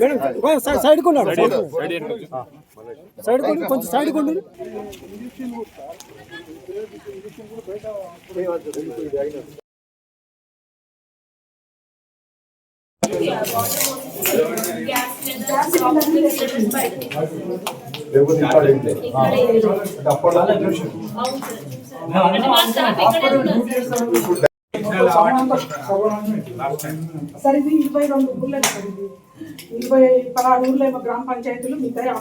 Madam side కొన్నాడు. Side కొండి కొంచెం సైడ్ కొండి సార్ ఇది ఇరవై రెండు ఊర్లే సార్ ఇది ఇరవై పదహారు ఊర్లో ఏమో గ్రామ పంచాయతీలు మిగతా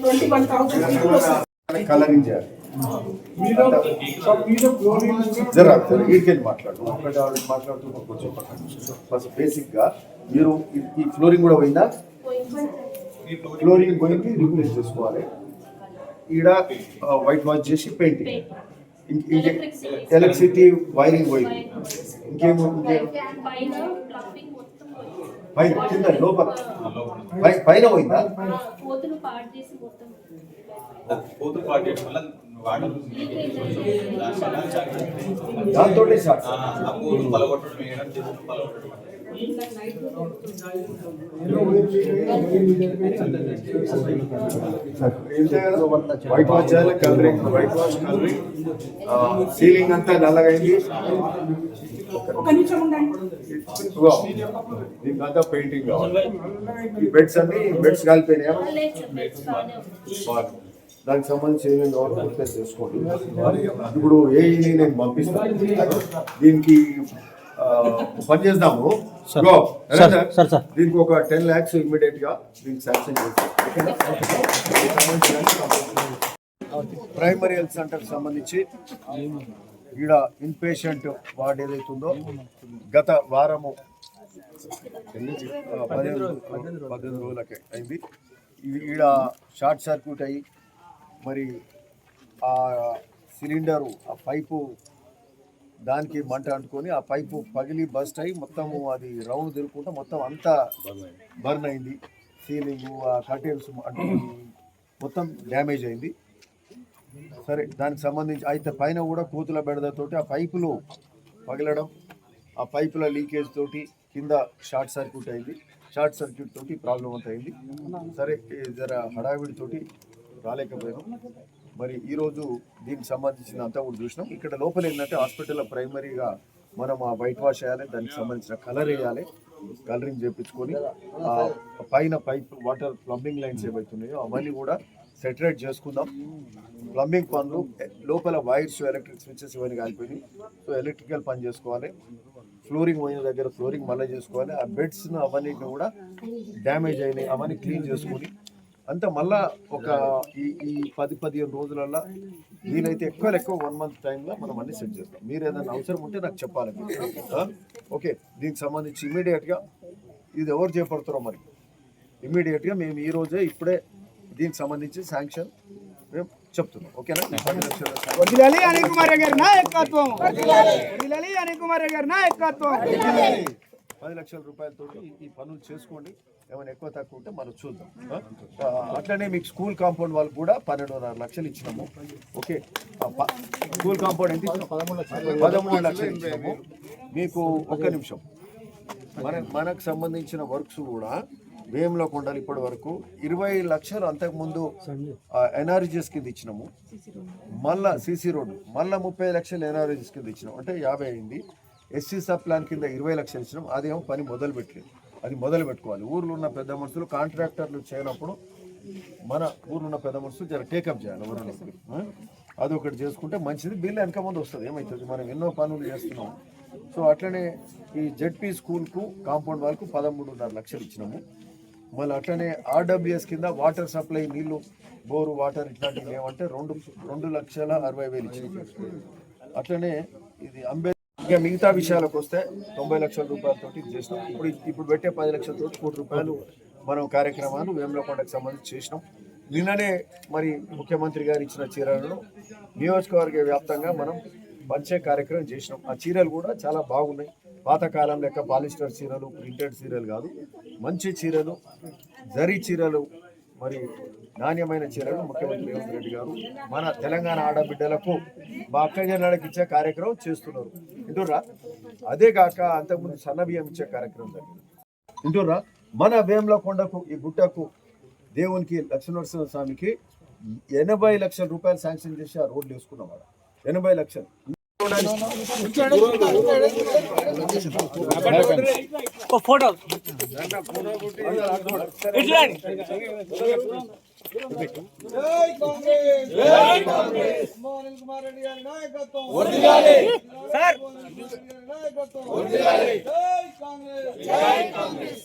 ట్వంటీ వన్ థౌసండ్ కలరింగ్ చేయాలి జరా మాట్లాడు. ఒకటి ఆవిడ మాట్లాడుతూ కొంచెం ఫస్ట్ బేసిక్గా మీరు ఈ- ఫ్లోరింగ్ కూడా పోయిందా? ఫ్లోరింగ్ పోయింది రిప్లేస్ చేసుకోవాలి. ఈడ వైట్ వాష్ చేసి పెయింటింగ్ ఎలక్ట్రిసిటీ వైరింగ్ పోయింది ఇంకేమో ఇంకేం పైన కింద లోపల పైన పోయిందా దాంతో షార్ట్ పలగొట్టడం పలగొట్టడం వైట్ వాష్ చేయాలి colouring white wash colouring ceiling అంతా నల్లగైంది ఒక అంతా దీనికంతా పెయింటింగ్ కావాలి ఈ బెడ్స్ అన్ని బెడ్స్ కాలిపోయినాయా దానికి సంబంధించి ఏమేమి కావాలో చేసుకోండి ఇప్పుడు ఏ నేను పంపిస్తాను. దీనికి పని చేద్దాము. దీనికి ఒక టెన్ ల్యాక్స్ ఇమ్మీడియట్గా దీనికి శాంక్షన్ చేస్తాం ప్రైమరీ హెల్త్ సెంటర్ సంబంధించి ఈడ ఇన్ పేషెంట్ వార్డ్ ఏదైతుందో గత వారము పదిహేను పద్దెనిమిది రోజులకి అయింది. ఈడ షార్ట్ సర్క్యూట్ అయ్యి మరి ఆ సిలిండరు ఆ పైపు దానికి మంట అంటుకొని ఆ పైపు పగిలి బస్ట్ అయ్యి మొత్తము అది రౌండ్ తిరుగుకుంటా మొత్తం అంతా బర్న్ అయింది. సీలింగ్ ఆ కర్టెన్స్ అంటుకొని మొత్తం డ్యామేజ్ అయింది. సరే దానికి సంబంధించి అయితే పైన కూడా కూతుల బెడదతోటి ఆ పైపులు పగిలడం ఆ పైపుల లీకేజ్ తోటి కింద షార్ట్ సర్క్యూట్ అయింది. షార్ట్ సర్క్యూట్ తోటి ప్రాబ్లం అంతా అయింది. సరే జర హడావిడి తోటి రాలేకపోయాను. మరి ఈరోజు దీనికి సంబంధించిన అంతా కూడా చూసినాం. ఇక్కడ లోపల ఏంటంటే హాస్పిటల్లో ప్రైమరీగా మనం ఆ వైట్ వాష్ చేయాలి దానికి సంబంధించిన కలర్ వేయాలి కలరింగ్ చేయించుకొని పైన పైప్ వాటర్ ప్లంబింగ్ లైన్స్ ఏవైతున్నాయో అవన్నీ కూడా సెటరేట్ చేసుకుందాం. ప్లంబింగ్ పనులు లోపల వైర్స్ ఎలక్ట్రిక్ స్విచ్చెస్ ఇవన్నీ కాలిపోయినాయి. సో ఎలక్ట్రికల్ పని చేసుకోవాలి. ఫ్లోరింగ్ పోయిన దగ్గర ఫ్లోరింగ్ మళ్ళీ చేసుకోవాలి. ఆ బెడ్స్ అవన్నీ కూడా డ్యామేజ్ అయినాయి. అవన్నీ క్లీన్ చేసుకొని అంతా మళ్ళా ఒక ఈ ఈ పది పదిహేను రోజులల్లో వీలైతే ఎక్కువ ఎక్కువ వన్ మంత్ టైంలో మనం అన్ని సెట్ చేస్తాం. మీరు ఏదైనా అవసరం ఉంటే నాకు చెప్పాలి? ఓకే దీనికి సంబంధించి ఇమీడియట్గా ఇది ఎవరు చేపడతారో మరి? ఇమీడియట్గా మేము ఈ రోజే ఇప్పుడే దీనికి సంబంధించి శాంక్షన్ మేము చెప్తున్నాం. ఓకేనా. వదిలాలి అనిల్ కుమార్ గారి నాయకత్వం. వదిలాలి అనిల్ కుమార్ గారి నాయకత్వం. పది లక్షల రూపాయలతో ఈ పనులు చేసుకోండి. ఏమైనా ఎక్కువ తక్కువ ఉంటే మనం చూద్దాం. అట్లనే మీకు స్కూల్ కాంపౌండ్ వాళ్ళకి కూడా పన్నెండున్నర లక్షలు ఇచ్చినాము. ఓకే? స్కూల్ కాంపౌండ్ ఎంత ఇచ్చినాము పదమూడు లక్షలు. ఇచ్చినాము. మీకు ఒక్క నిమిషం. మన మనకు సంబంధించిన వర్క్స్ కూడా వేమ్లో కొండాలి ఇప్పటి వరకు ఇరవై లక్షలు అంతకుముందు ఎన్ఆర్జీఎస్ కింద ఇచ్చినాము. మళ్ళా సీసీ రోడ్డు. మళ్ళా ముప్పై లక్షలు ఎన్ఆర్జీఎస్ కింద ఇచ్చినాం అంటే యాభై అయింది. ఎస్సీ సబ్ ప్లాన్ కింద ఇరవై లక్షలు ఇచ్చినాం. అదేమో పని మొదలు పెట్టలేదు అది మొదలు పెట్టుకోవాలి. ఊర్లో ఉన్న పెద్ద మనుషులు కాంట్రాక్టర్లు చేయనప్పుడు మన ఊర్లో ఉన్న పెద్ద మనుషులు జర టేకప్ చేయాలి ఎవరైనా అది ఒకటి చేసుకుంటే మంచిది. బిల్లు వెనక ముందు వస్తుంది. ఏమవుతుంది మనం ఎన్నో పనులు చేస్తున్నాం. సో అట్లనే ఈ జెడ్పీ స్కూల్కు కాంపౌండ్ వాళ్ళకు పదమూడున్నర లక్షలు ఇచ్చినాము. మళ్ళీ అట్లనే ఆర్డబ్ల్యూఎస్ కింద వాటర్ సప్లై నీళ్ళు బోరు వాటర్ ఇట్లాంటివి ఏమంటే రెండు రెండు లక్షల అరవై వేలు ఇచ్చినాము అట్లనే ఇది అంబేద్ ఇంకా మిగతా విషయాలకు వస్తే తొంభై లక్షల రూపాయలతోటి ఇది చేసినాం. ఇప్పుడు ఇప్పుడు పెట్టే పది లక్షలతో కోటి రూపాయలు మనం కార్యక్రమాలు వేములకొండకు సంబంధించి చేసినాం. నిన్ననే మరి ముఖ్యమంత్రి గారు ఇచ్చిన చీరలను నియోజకవర్గ వ్యాప్తంగా మనం పంచే కార్యక్రమం చేసినాం. ఆ చీరలు కూడా చాలా బాగున్నాయి. పాతకాలం లెక్క పాలిస్టర్ చీరలు ప్రింటెడ్ చీరలు కాదు. మంచి చీరలు జరీ చీరలు మరి నాణ్యమైన చీరలు ముఖ్యమంత్రి రేవంత్ రెడ్డి గారు మన తెలంగాణ ఆడబిడ్డలకు మా అక్క జనాలకు ఇచ్చే కార్యక్రమం చేస్తున్నారు. వింటుర్రా అదే కాక అంతకుముందు సన్నబియ్యం ఇచ్చే కార్యక్రమం జరిగింది. వింటుర్రా మన వేములకొండకు ఈ గుట్టకు దేవునికి లక్ష్మీనరసింహ స్వామికి ఎనభై లక్షల రూపాయలు శాంక్షన్ చేసి ఆ రోడ్లు వేసుకున్నవాడు ఎనభై లక్షలు. మోహన్ కుమార్ రెడ్డి గారి నాయకత్వం కాంగ్రెస్.